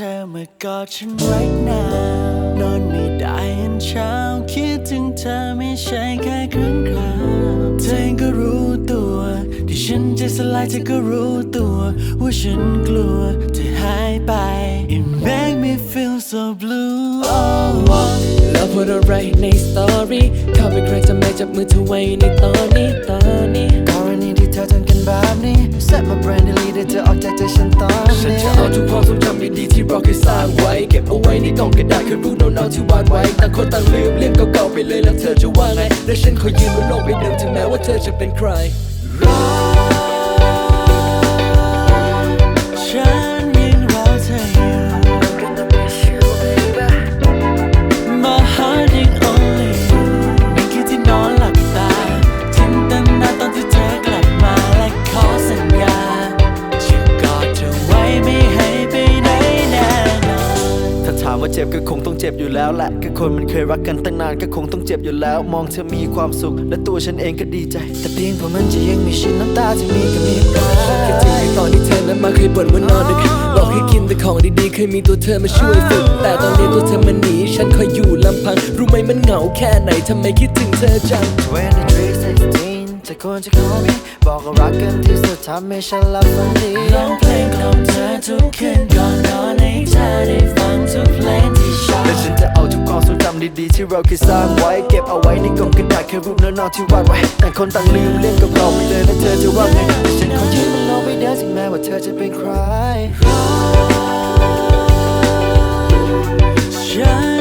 เธอมากอดฉันไว้นานนอนไม่ได้ยันเช้า คิดถึงเธอไม่ใช่แค่ครั้งคราวเธอเองก็รู้ตัว ที่ฉันจะสลายเธอก็รู้ตัว ว่าฉันกลัวเธอหายไป It make me feel so blue oh, oh. แล้วพูดอะไรในสตอรี่เข้าไปใครจะไม่จับมือเธอไว้ในตอนนี้ตอนนี้กรณีที่เธอทำกันแบบนี้ Set my brain delete เธอออกจากใจฉันตอนฉันนี้จะเอาทุกความทรงจำดีๆที่เราเคยสร้างไว้ เก็บเอาไว้ในกล่องกระดาษเคยรู้เนาๆที่วาดไว้ต่างคนต่างลืมเรื่องเก่าๆไปเลยแล้วเธอจะว่าไง และฉันขอยืนบนโลกใบเดิมถึงแม้ว่าเธอจะเป็นใครฉัน องเจ็บอยู่แล้วแหละก็คนมันเคยรักกันตั้งนานก็คงต้องเจ็บอยู่แล้ว มองเธอมีความสุข และตัวฉันเองก็ดีใจ แต่เพียงเพราะมันจะยังมีชิ้นน้ำตาที่มีก็มีปลาคิดถึงในตอนที่เธอนั้นมาเคยบ่นว่านอนดึกบอกให้กินแต่ของดีๆเคยมีตัวเธอมาช่วยฝึก แต่ตอนนี้ตัวเธอมันหนีฉันคอยอยู่ลำพัง รู้ไหมมันเหงาแค่ไหนทำไมคิดถึงเธอจัง 23 16จะควรจะขอมีบอกว่ารักกันที่สุดทำให้ฉันหลับฝันดีร้องเพลงของเธอทุกคืนก่อนนอนให้เธอได้ฟังทุกเพลงที่ชอบและฉันจะเอาทุกความทรงจำดีๆที่เราเคยสร้างไว้ เก็บเอาไว้ในกล่องกระดาษแค่รูปน้อยๆที่วาดไว้ต่างคนต่างลืมเรื่องเก่าๆไปเลยแล้วเธอจะว่าไงแต่ฉันขอยืนบนโลกใบเดียวถึงแม้ว่าเธอจะเป็นใครฉั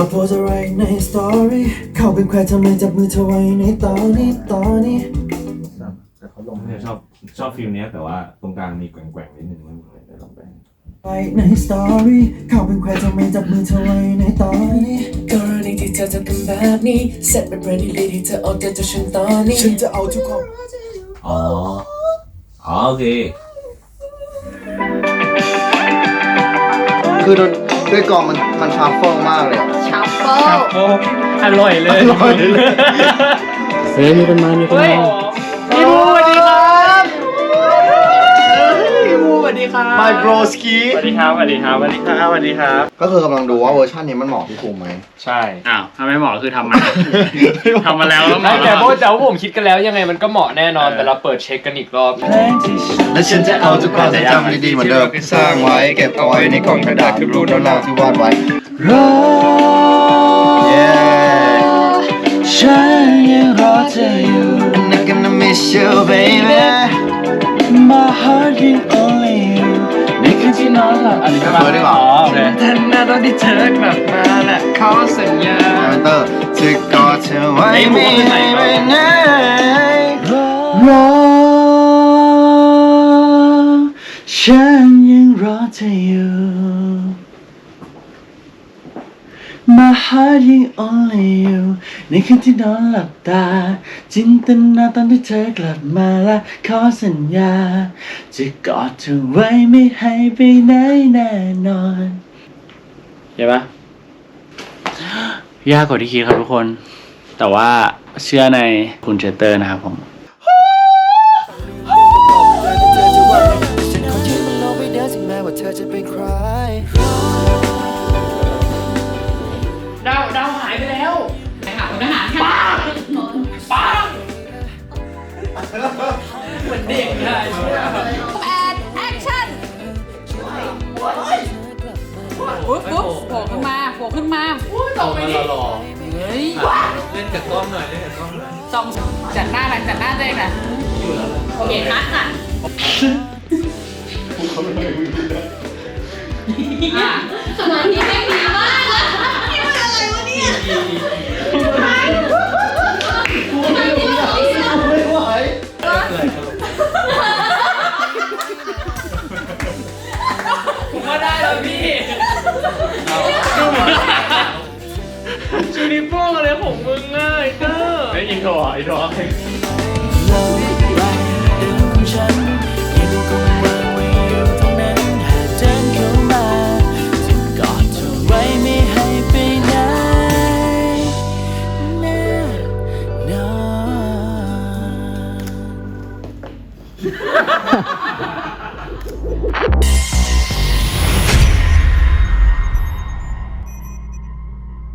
เราโพสอะไรในสตอรี่เขาเป็นใครทำไมจับมือเธอไว้ในตอนนี้ตอนนี้แต่เขาลงเนี่ยชอบชอบฟิลเนี้ยแต่ว่าตรงกลางมีแกว่งๆนิดนึงมันเหมือนจะลองไปไว้ในสตอรี่เขาเป็นใครทำไมจับมือเธอไว้ในตอนนี้กรณีที่เธอทำกันแบบนี้ Set เป็น brand new lady เธอเอาใจจากฉันตอนนี้ฉันจะเอาทุกความอ๋ออ๋อโอเคคือด้วย ด้วยกล่องมันมันชาร์เฟิลมากเลยอะชัฟเฟิล โอ้อร่อยเลย อร่อยเลย เฮ้ยมีคนมามีคนมา My broski สวัสดีครับ สวัสดีครับ สวัสดีครับ สวัสดีครับ ก็คือกำลังดูว่าเวอร์ชันนี้มันเหมาะพี่ภูมิไหม ใช่ อ้าวถ้าไม่เหมาะคือทำมาทำมาแล้วแล้วเหมาะแต่แล้วพวกแต่ว่าผมคิดกันแล้วยังไงมันก็เหมาะแน่นอน แต่เราเปิดเช็คกันอีกรอบ และฉันจะเอาทุกความทรงจำดีๆเหมือนเดิมสร้างไว้เก็บเอาไว้ในกล่องกระดาษคือรูปน้องๆที่วาดไว้รอเย้ฉันยังรอเธออยู่ And I'm gonna miss you baby My heart is นที่นอนหลับอะไรเปิดดีกว่า อ๋อโอเคทันน่าต้องที่เธอกลับมาและขอสัญญาเตอร์จะกอดเธอไว้ไม่ My heart is only you ในคืนที่นอนหลับตา จินตนาตอนที่เธอกลับมาและขอสัญญา จะกอดเธอไว้ไม่ให้ไปไหนแน่นอนเห็นปะยากกว่าที่คิดครับทุกคน แต่ว่าเชื่อในคุณเชสเตอร์นะครับผม นมาโผล่ขึ้นมาตกไปดิเฮ้ยเล่นกับกล้องหน่อยเล่นกับกล้องหน่อยสองจัดหน้าอะไรจัดหน้าตัวเองนะโอเคคัดค่ะอะสมาธิไม่ดีมากอะนี่มันอะไรวะเนี่ยท อะไรของมึงอะไอ้เจ้าไอ้ยิงโทรอะอินโท